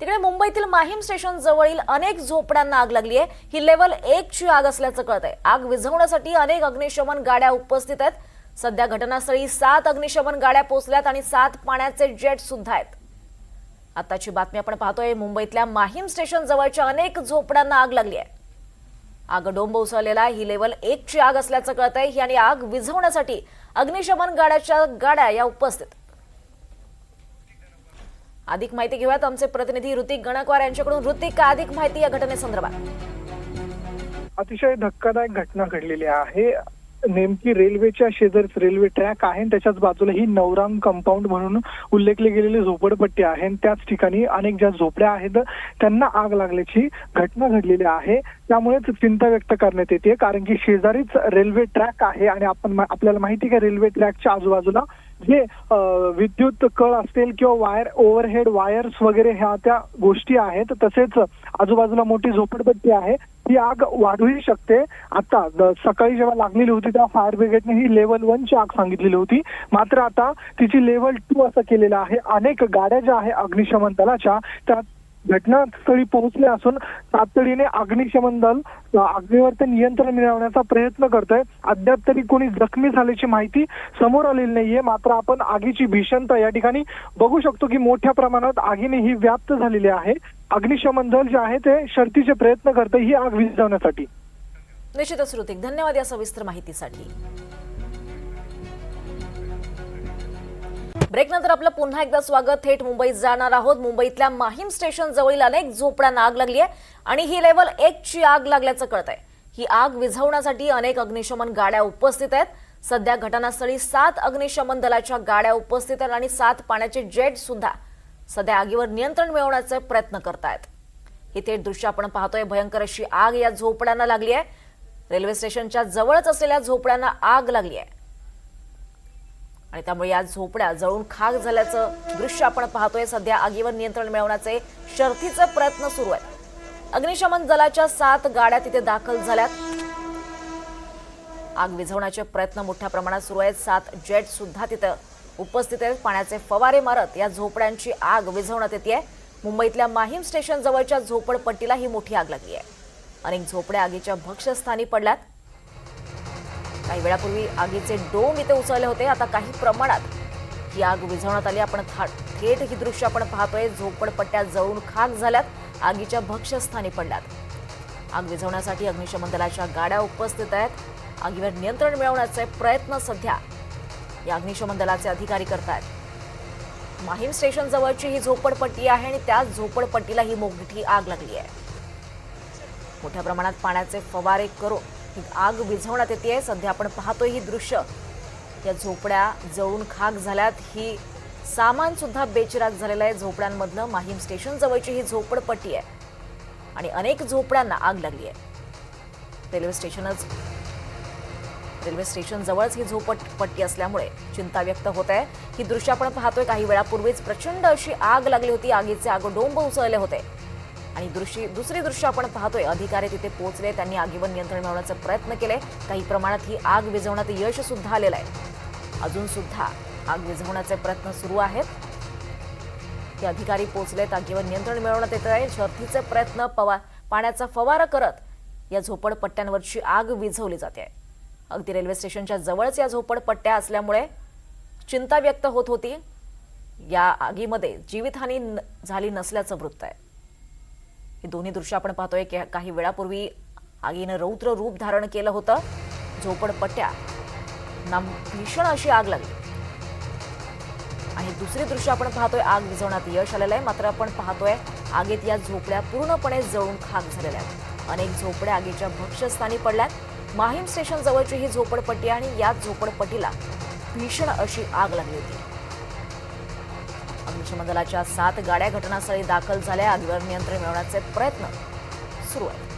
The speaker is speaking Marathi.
तिकडे मुंबईतील माहीम स्टेशन जवळील अनेक झोपड्यांना आग लागली आहे. ही लेवल एक ची आग असल्याचं कळत आहे आग विझवण्यासाठी अनेक अग्निशमन गाड्या उपस्थित आहेत. सध्या घटनास्थळी सात अग्निशमन गाड्या पोहोचल्यात आणि सात पाण्याचे जेट सुद्धा आहेत. आताची बातमी आपण पाहतोय मुंबईतल्या माहीम स्टेशन जवळच्या अनेक झोपड्यांना आग लागली आहे. आग डोंब उसळलेला ही लेवल एक ची आग असल्याचं कळत आहे ही आणि आग विझवण्यासाठी अग्निशमन गाड्याच्या गाड्या या उपस्थित. अधिक माहिती घेऊयात. आमचे प्रतिनिधी ऋतिक गणकवार यांच्याकडून. ऋतिक अधिक माहिती या घटनेसंदर्भात? अतिशय धक्कादायक घटना घडलेली आहे. नेमकी रेल्वेच्या शेजारीच रेल्वे ट्रॅक आहे आणि त्याच्याच बाजूला ही नवरांग कंपाऊंड म्हणून उल्लेखली गेलेली झोपडपट्टी आहे आणि त्याच ठिकाणी अनेक ज्या झोपड्या आहेत त्यांना आग लागल्याची घटना घडलेली आहे. त्यामुळेच चिंता व्यक्त करण्यात येते कारण की शेजारीच रेल्वे ट्रॅक आहे आणि आपण आपल्याला माहिती आहे का रेल्वे ट्रॅकच्या आजूबाजूला जे विद्युत कळ असतील किंवा वायर ओव्हरहेड वायर्स वगैरे ह्या त्या गोष्टी आहेत तसेच आजूबाजूला मोठी झोपडपट्टी आहे ही आग वाढूही शकते. आता सकाळी जेव्हा लागलेली होती तेव्हा फायर ब्रिगेडने ही लेवल वन ची आग सांगितलेली होती. मात्र आता तिची लेवल टू असं केलेलं आहे. अनेक गाड्या ज्या आहे अग्निशमन दलाच्या त्या घटनास्थळी पोहोचले असून तातडीने अग्निशमन दल आगीवरती नियंत्रण मिळवण्याचा प्रयत्न करतोय. अद्याप तरी कोणी जखमी झाल्याची माहिती समोर आलेली नाहीये. मात्र आपण आगीची भीषणता या ठिकाणी बघू शकतो की मोठ्या प्रमाणात आगीने ही व्याप्त झालेली आहे. अग्निशमन दल जे आहे ते शर्तीचे प्रयत्न करते ही आग विझवण्यासाठी. निश्चितच ऋतिक धन्यवाद या सविस्तर माहितीसाठी. ब्रेक नंतर आपलं पुन्हा एकदा स्वागत. थेट मुंबईत जाणार आहोत. मुंबईतल्या माहीम स्टेशन जवळील अनेक झोपड्यांना आग लागली आहे आणि ही लेवल एक ची आग लागल्याचं कळत आहे ही आग विझवण्यासाठी अनेक अग्निशमन गाड्या उपस्थित आहेत. सध्या घटनास्थळी सात अग्निशमन दलाच्या गाड्या उपस्थित आहेत आणि सात पाण्याचे जेट सुद्धा सध्या आगीवर नियंत्रण मिळवण्याचे प्रयत्न करतायत. ही थेट दृश्य आपण पाहतोय. भयंकर अशी आग या झोपड्यांना लागली आहे. रेल्वे स्टेशनच्या जवळच असलेल्या झोपड्यांना आग लागली आहे. आणि त्यामुळे या झोपड्या जळून खाक झाल्याचं दृश्य आपण पाहतोय. सध्या आगीवर नियंत्रण मिळवण्याचे शर्थीचे प्रयत्न सुरू आहेत. अग्निशमन दलाच्या सात गाड्या तिथे दाखल झाल्यात. आग विझवण्याचे प्रयत्न मोठ्या प्रमाणात सुरू आहेत. सात जेट सुद्धा तिथं उपस्थित आहेत. पाण्याचे फवारे मारत या झोपड्यांची आग विझवण्यात येते. मुंबईतल्या माहीम स्टेशन जवळच्या झोपडपट्टीला ही मोठी आग लागली आहे. अनेक झोपड्या आगीच्या भक्ष्यस्थानी पडल्यात. काही वेळापूर्वी आगीचे डोम इथे उसळले होते. आता काही प्रमाणात ही आग विझवण्यात आली. आपण थेट ही दृश्य आपण पाहतोय. झोपडपट्ट्या जळून खाक झाल्यात. आगीच्या भक्ष्यस्थानी पडल्यात. आग विझवण्यासाठी अग्निशमन दलाच्या गाड्या उपस्थित आहेत. आगीवर नियंत्रण मिळवण्याचे प्रयत्न सध्या या अग्निशमन दलाचे अधिकारी करतायत. माहीम स्टेशन जवळची ही झोपडपट्टी आहे आणि त्याच झोपडपट्टीला ही मोठी आग लागली आहे. मोठ्या प्रमाणात पाण्याचे फवारे करून ही आग विझवण्यात येते सध्या आपण पाहतोय ही दृश्य. या झोपड्या जळून खाक झाल्यात. ही सामान सुद्धा बेचिराग झालेलं आहे. झोपड्यांमधलं माहीम स्टेशन जवळची ही झोपडपट्टी आहे. आणि अनेक झोपड्यांना आग लागली आहे. रेल्वे स्टेशनच रेल्वे स्टेशन जवळच ही झोपडपट्टी असल्यामुळे चिंता व्यक्त होत आहे. ही दृश्य आपण पाहतोय. काही वेळापूर्वीच प्रचंड अशी आग लागली होती. आगीचे आगडोंब उसळले होते. आणि दृश्य दुसरी दृश्य आपण पाहतोय. अधिकारी तिथे पोहोचले. त्यांनी आगीवर नियंत्रण मिळवण्याचा प्रयत्न केले. काही प्रमाणात ही आग विझवण्यात यश सुद्धा आलेलं आहे. अजून सुद्धा आग विझवण्याचे प्रयत्न सुरू आहेत. ते अधिकारी पोहोचलेत आगीवर नियंत्रण मिळवण्यात येत आहे. शर्थीचे प्रयत्न पवा पाण्याचा फवारा करत या झोपडपट्ट्यांवरची आग विझवली जाते. अगदी रेल्वे स्टेशनच्या जवळच या झोपडपट्ट्या असल्यामुळे चिंता व्यक्त होत होती. या आगीमध्ये जीवितहानी न- झाली नसल्याचं वृत्त आहे. हे दोन्ही दृश्य आपण पाहतोय. की काही वेळापूर्वी आगीनं रौद्र रूप धारण केलं होतं. झोपडपट्ट्या ना भीषण अशी आग लागली. आणि दुसरी दृश्य आपण पाहतोय आग विझवण्यात यश आलेलं आहे. मात्र आपण पाहतोय आगीत या झोपड्या पूर्णपणे जळून खाक झालेल्या आहेत. अनेक झोपड्या आगीच्या भक्ष्यस्थानी पडल्यात. माहीम स्टेशन जवळची ही झोपडपट्टी आणि याच झोपडपट्टीला भीषण अशी आग लागली होती. अग्निशमन दलाच्या सात गाड्या घटनास्थळी दाखल झाल्या. आगीवर नियंत्रण मिळवण्याचे प्रयत्न सुरू आहेत.